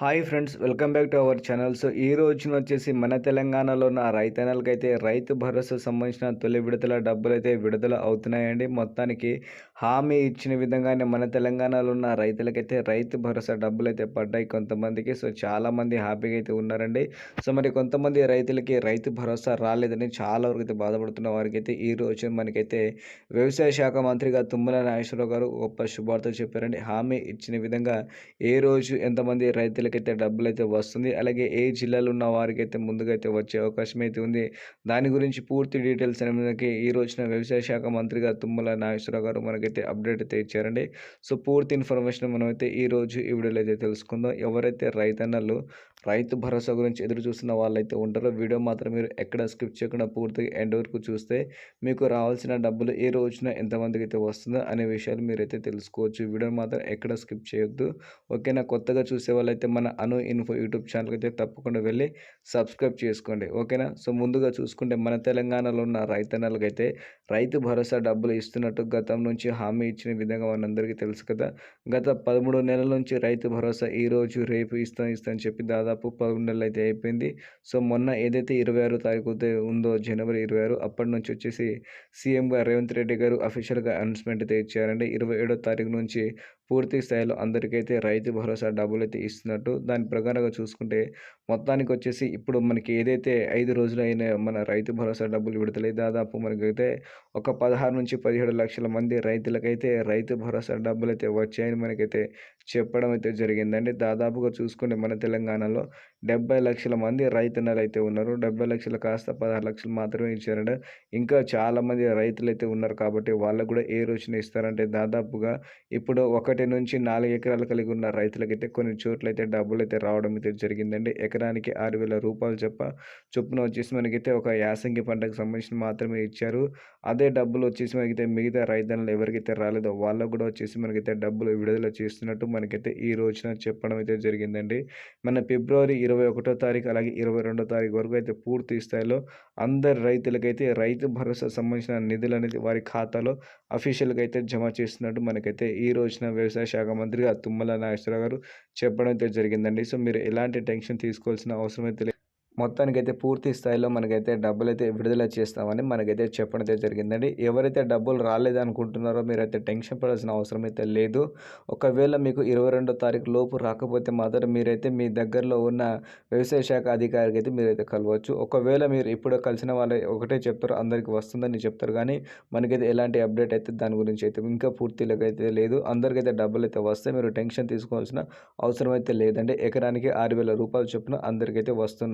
Hi friends welcome back to our channel. So ఈ రోజున వచ్చేసి మన తెలంగాణలో ఉన్న రైతన్నలకైతే రైతు భరోసా సంబంధించిన తొలి విడతల డబ్బులు అయితే విడుదల అవుతున్నాయండి. మొత్తానికి హామీ ఇచ్చిన విధంగానే మన తెలంగాణలో ఉన్న రైతులకైతే రైతు భరోసా డబ్బులు అయితే పడ్డాయి కొంతమందికి. సో చాలామంది హ్యాపీగా అయితే ఉన్నారండి. సో మరి కొంతమంది రైతులకి రైతు భరోసా రాలేదని చాలా వరకు అయితే బాధపడుతున్న వారికి అయితే ఈ రోజు మనకైతే వ్యవసాయ శాఖ మంత్రిగా తుమ్మల నాగేశ్వరరావు గారు గొప్ప శుభార్త చెప్పారండి. హామీ ఇచ్చిన విధంగా ఏ రోజు ఎంతమంది రైతులు అయితే డబ్బులు అయితే వస్తుంది. అలాగే ఏ జిల్లాలో ఉన్న వారికి అయితే ముందుగా అయితే వచ్చే అవకాశం అయితే ఉంది. దాని గురించి పూర్తి డీటెయిల్స్ అనేది ఈ రోజున వ్యవసాయ శాఖ మంత్రిగా తుమ్మల నాగేశ్వరరావు గారు మనకైతే అప్డేట్ అయితే ఇచ్చారండి. సో పూర్తి ఇన్ఫర్మేషన్ మనం అయితే ఈ రోజు ఈ వీడియోలో అయితే తెలుసుకుందాం. ఎవరైతే రైతన్నలు రైతు భరోసా గురించి ఎదురు చూస్తున్న వాళ్ళైతే ఉంటారో వీడియో మాత్రం మీరు ఎక్కడ స్కిప్ చేయకుండా పూర్తిగా ఎండ్ వరకు చూస్తే మీకు రావాల్సిన డబ్బులు ఏ రోజున ఎంతమందికి అయితే వస్తుందో అనే విషయాలు మీరైతే తెలుసుకోవచ్చు. వీడియో మాత్రం ఎక్కడ స్కిప్ చేయొద్దు. ఓకేనా? కొత్తగా చూసే వాళ్ళైతే మన అను ఇన్ఫో యూట్యూబ్ ఛానల్కి అయితే తప్పకుండా వెళ్ళి సబ్స్క్రైబ్ చేసుకోండి. ఓకేనా? సో ముందుగా చూసుకుంటే మన తెలంగాణలో ఉన్న రైతన్నలకైతే రైతు భరోసా డబ్బులు ఇస్తున్నట్టు గతం నుంచి హామీ ఇచ్చిన విధంగా మనందరికీ తెలుసు కదా. గత పదమూడు నెలల నుంచి రైతు భరోసా ఈ రోజు రేపు ఇస్తాను ఇస్తాను అని చెప్పి దాదాపు పదమూడు నెలలు అయితే అయిపోయింది. సో మొన్న ఏదైతే ఇరవై ఆరో తారీఖు అయితే ఉందో జనవరి ఇరవై ఆరు అప్పటి నుంచి వచ్చేసి సీఎంగా రేవంత్ రెడ్డి గారు అఫీషియల్గా అనౌన్స్మెంట్ అయితే ఇచ్చారండి. ఇరవై ఏడో తారీఖు నుంచి పూర్తి స్థాయిలో అందరికైతే రైతు భరోసా డబ్బులు అయితే ఇస్తున్నట్టు దాని ప్రకారంగా చూసుకుంటే మొత్తానికి వచ్చేసి ఇప్పుడు మనకి ఏదైతే ఐదు రోజులైన మన రైతు భరోసా డబ్బులు విడుదలై దాదాపు మనకైతే ఒక పదహారు నుంచి పదిహేడు లక్షల మంది రైతులకైతే రైతు భరోసా డబ్బులు అయితే వచ్చాయని మనకైతే చెప్పడం అయితే జరిగిందండి. దాదాపుగా చూసుకుంటే మన తెలంగాణలో డెబ్బై లక్షల మంది రైతన్నలు అయితే ఉన్నారు. డెబ్బై లక్షలు కాస్త పదహారు లక్షలు మాత్రమే ఇచ్చారంటే ఇంకా చాలామంది రైతులు అయితే ఉన్నారు కాబట్టి వాళ్ళకు కూడా ఏ రోజున ఇస్తారంటే దాదాపుగా ఇప్పుడు ఒకటి నుంచి నాలుగు ఎకరాలు కలిగి ఉన్న రైతులకైతే కొన్ని చోట్ల అయితే డబ్బులు అయితే రావడం అయితే జరిగిందండి. ఎకరానికి ఆరు వేల రూపాయలు చెప్ప చొప్పున వచ్చేసి మనకైతే ఒక యాసంగి పంటకు సంబంధించిన మాత్రమే ఇచ్చారు. అదే డబ్బులు వచ్చేసి మనకైతే మిగతా రైతన్నలు ఎవరికైతే రాలేదో వాళ్ళకు కూడా వచ్చేసి మనకైతే డబ్బులు విడుదల చేస్తున్నట్టు మనకైతే ఈ రోజున చెప్పడం అయితే జరిగిందండి. మన ఫిబ్రవరి ఇరవై ఒకటో తారీఖు అలాగే ఇరవై రెండో తారీఖు వరకు అయితే పూర్తి స్థాయిలో అందరి రైతులకైతే రైతు భరోసా సంబంధించిన నిధులు అనేది వారి ఖాతాలో అఫీషియల్గా అయితే జమ చేస్తున్నట్టు మనకైతే ఈ రోజున వ్యవసాయ శాఖ మంత్రిగా తుమ్మల నాగేశ్వరరావు గారు చెప్పడం అయితే జరిగిందండి. సో మీరు ఎలాంటి టెన్షన్ తీసుకోవాల్సిన అవసరం అయితే మొత్తానికైతే పూర్తి స్థాయిలో మనకైతే డబ్బులు అయితే విడుదల చేస్తామని మనకైతే చెప్పడం అయితే జరిగిందండి. ఎవరైతే డబ్బులు రాలేదనుకుంటున్నారో మీరైతే టెన్షన్ పడాల్సిన అవసరం అయితే లేదు. ఒకవేళ మీకు ఇరవై రెండో తారీఖు లోపు రాకపోతే మాత్రం మీరైతే మీ దగ్గరలో ఉన్న వ్యవసాయ శాఖ అధికారికి అయితే మీరైతే కలవచ్చు. ఒకవేళ మీరు ఇప్పుడు కలిసిన వాళ్ళు ఒకటే చెప్తారు అందరికీ వస్తుందని చెప్తారు. కానీ మనకైతే ఎలాంటి అప్డేట్ అయితే దాని గురించి అయితే ఇంకా పూర్తిగా అయితే లేదు. అందరికైతే డబ్బులు అయితే వస్తే మీరు టెన్షన్ తీసుకోవాల్సిన అవసరం అయితే లేదండి. ఎకరానికి ఆరు వేల రూపాయలు చొప్పున అందరికైతే వస్తున్నాయి.